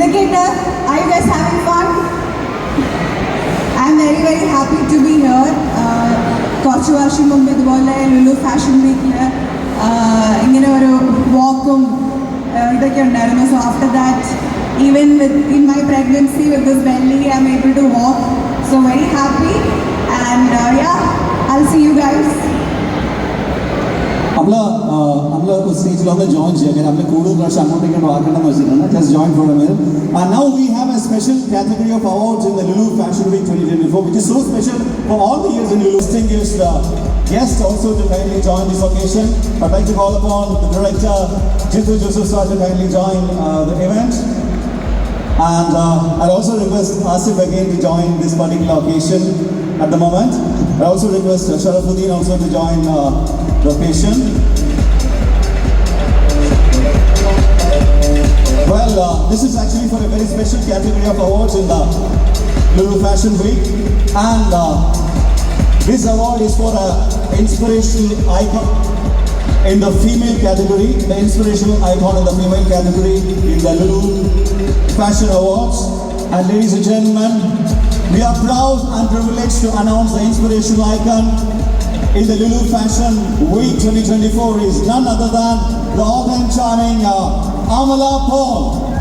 എന്തൊക്കെയുണ്ട് I guess having fun I am very very happy to B here കുറച്ച് വർഷം മുമ്പ് ഇതുപോലെ ലുലു ഫാഷൻ വീക്കിൽ ഇങ്ങനെ ഒരു വാക്കും ഇതൊക്കെ ഉണ്ടായിരുന്നു so after that even with in my pregnancy with this belly I am able to walk so very happy സ്റ്റേജിൽ ഒന്ന് ജോയിൻ ചെയ്യാം കാരണം നമ്മള് കൂടുതൽ പ്രാവശ്യം അങ്ങോട്ടേക്ക് വാക്കണ്ടെന്ന് വെച്ചിട്ടുണ്ട് just join for now we have a special category of awards in the Lulu fashion week 2024 which is so special for all the years in Lulu distinguished uh, guests also to kindly join this occasion I'd like to call upon the director Jitu Joseph sir to kindly join uh, the event and uh, I'll also request Asif again to join this particular occasion at the moment. I also request uh, Sharafuddin also to join uh, the occasion. And uh, this award is for an inspirational icon in the female category, the inspirational icon in the female category in the Lulu Fashion Awards. And ladies and gentlemen, we are proud and privileged to announce the inspirational icon in the Lulu Fashion Week 2024 is none other than the all-time charming uh, Amala Paul.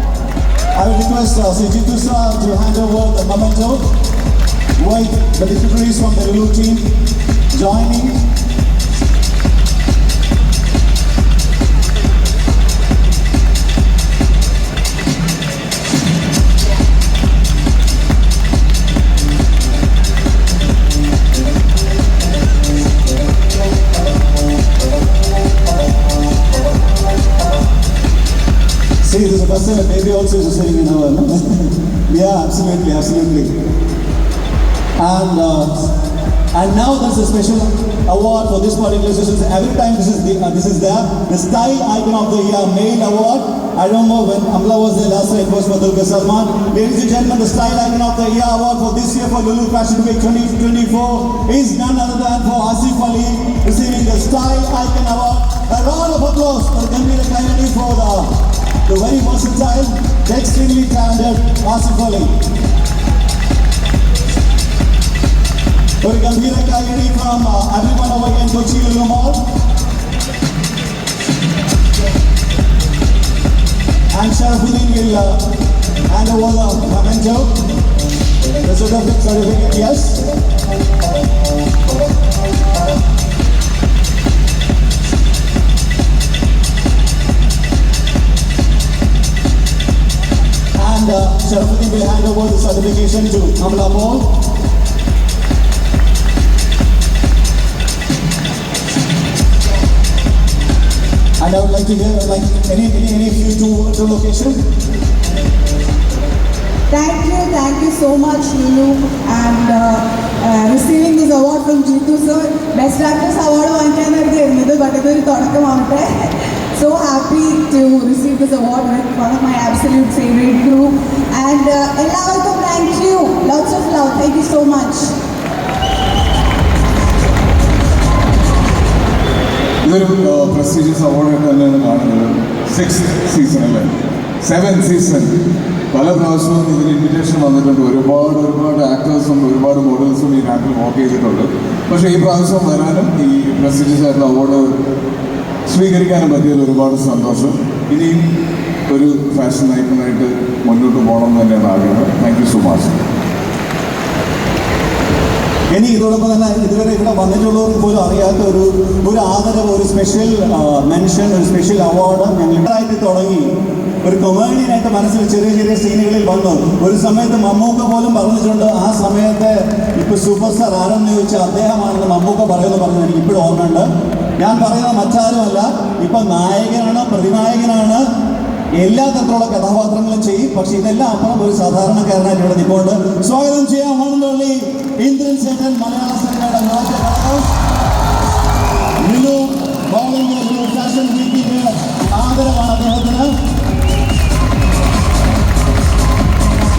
I will request uh, Sri Jitu sir to hand over the memento with the dignitaries from the Lulu team joining See, this is a baby also is sitting in our. yeah, absolutely, absolutely. And uh, and now there's a special award for this particular session. Every time this is the, uh, this is there, the style icon of the year male award. I don't know when Amla was there last time. It was for Dulka Salman. Ladies and gentlemen, the style icon of the year award for this year for Lulu Fashion Week 2024 is none other than for Asif Ali receiving the style icon award. A round of applause for the Gambira Academy for the the very versatile, extremely talented Asif Ali. ഒരു ഗംഭീര കാലിനി from uh, everyone over here in Kochi Lulu Mall. And Sharafuddin will uh, hand over the memento. The certificate, certificate, yes. And uh, Sharafuddin will hand over the certification to Amla Paul. And I would like to hear like any any any of you to to location. Thank you, thank you so much, Lulu, and uh, uh, receiving this award from Jitu sir. Best Actress Award വാങ്ങിക്കാനായിട്ട് വരുന്നത് but ഇതൊരു തുടക്കമാവട്ടെ so happy to receive this award with one of my absolute favourite group and എല്ലാവർക്കും thank you lots of love thank you so much ഇതൊരു prestigious അവാർഡായിട്ട് തന്നെയാണ് കാണുന്നത്. Six അല്ലേ? Seven season പല പ്രാവശ്യവും ഇതിന് ഇൻവിറ്റേഷൻ വന്നിട്ടുണ്ട്. ഒരുപാട് ഒരുപാട് ആക്ടേഴ്സും ഒരുപാട് മോഡൽസും ഈ നാട്ടിൽ വർക്ക് ചെയ്തിട്ടുണ്ട്. പക്ഷേ ഈ പ്രാവശ്യം വരാനും ഈ പ്രസ്റ്റീജിയസ് ആയിട്ടുള്ള അവാർഡ് സ്വീകരിക്കാനും പറ്റിയതിൽ ഒരുപാട് സന്തോഷം. ഇനിയും ഒരു ഫാഷൻ ഐക്കണായിട്ട് മുന്നോട്ട് പോകണം എന്ന് തന്നെയാണ് ആഗ്രഹം. താങ്ക് യു സോ മച്ച് ഇനി ഇതോടൊപ്പം തന്നെ ഇതുവരെ ഇവിടെ വന്നിട്ടുള്ളവർക്ക് പോലും അറിയാത്ത ഒരു ഒരു ആദരവ് ഒരു സ്പെഷ്യൽ മെൻഷൻ ഒരു സ്പെഷ്യൽ അവാർഡ് ഞങ്ങളായിട്ട് തുടങ്ങി. ഒരു കൊമേഡിയനായിട്ട് മനസ്സിൽ ചെറിയ ചെറിയ സീനുകളിൽ വന്നു. ഒരു സമയത്ത് മമ്മൂക്ക പോലും പറഞ്ഞിട്ടുണ്ട് ആ സമയത്ത് ഇപ്പൊ സൂപ്പർ സ്റ്റാർ ആരെന്ന് ചോദിച്ചാൽ അദ്ദേഹമാണെന്ന് മമ്മൂക്ക പറയുമെന്ന് പറഞ്ഞു എനിക്ക് ഇപ്പോഴും ഓർമ്മയുണ്ട്. ഞാൻ പറയുന്നത് മറ്റാരുമല്ല ഇപ്പൊ നായകനാണ് പ്രതിനായകനാണ്. എല്ലാ തരത്തിലുള്ള കഥാപാത്രങ്ങളും ചെയ്യും. പക്ഷെ ഇതെല്ലാം അപ്പുറം ഒരു സാധാരണക്കാരനായിട്ട് ഇവിടെ നിൽക്കൊണ്ട് സ്വാഗതം ചെയ്യാൻ വേണമെന്നുള്ളി ഇന്ദ്രൻ സേനൻ മലയാള സിനിമയുടെ മികച്ച ഘടകം ലുലു ബോളിംഗ് ലുലു ഫാഷൻ വീക്കിന്റെ ആദരവാണ് അദ്ദേഹത്തിന്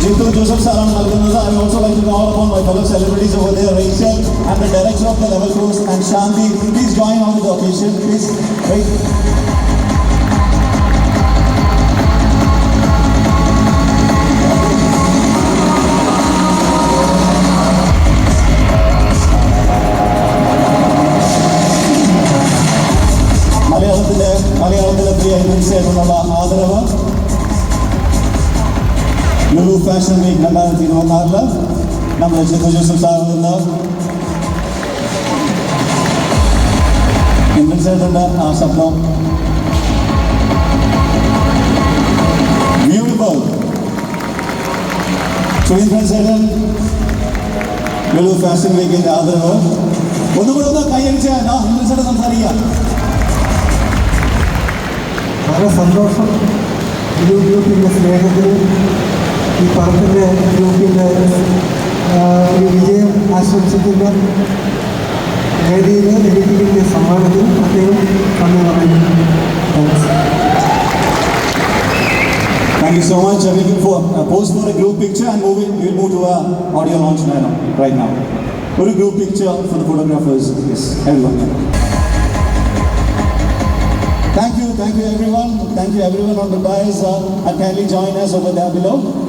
ജിത്തു ജോസഫ് സാറാണ് നൽകുന്നത് I also like to call upon my fellow celebrities over there Rachel and the director of the level course and Shanti please join on the occasion please wait പ്രിയ ഇൻഫ്ലുവൻസേഴ്സിനുള്ള ആദരവ് Lulu fashion week രണ്ടായിരത്തി ഇരുപത്തിനാലില് നമ്മുടെ Jithu Joseph സാറിൽ നിന്ന് ഇൻഫ്ലുവൻസേഴ്സിൻ്റെ ആ ശബ്ദം beautiful Surendran Lulu fashion വീക്കിന്റെ ആദരവ് ഒന്നുകൂടെ ഒന്ന് കൈയടിച്ച് ആ ഇൻഫ്ലുവൻസറുടെ സംസാരിക്കാം വളരെ സന്തോഷം ഒരു ഗ്രൂപ്പിന്റെ സ്നേഹത്തിനും ഈ പടത്തിന്റെ ഗ്രൂപ്പിന്റെ ഒരു വിജയം ആശംസിക്കുന്ന വേദിയിൽ എനിക്ക് കിട്ടിയ സമ്മാനത്തിന് അദ്ദേഹം നന്ദി പറയുന്നു Thank you so much. I'm looking for uh, pose for a group picture and move it. We'll move to our audio launch now, right now. For a group picture for the photographers, yes, everyone. Thank you, everyone. Thank you everyone on the dais uh, and kindly join us over there below.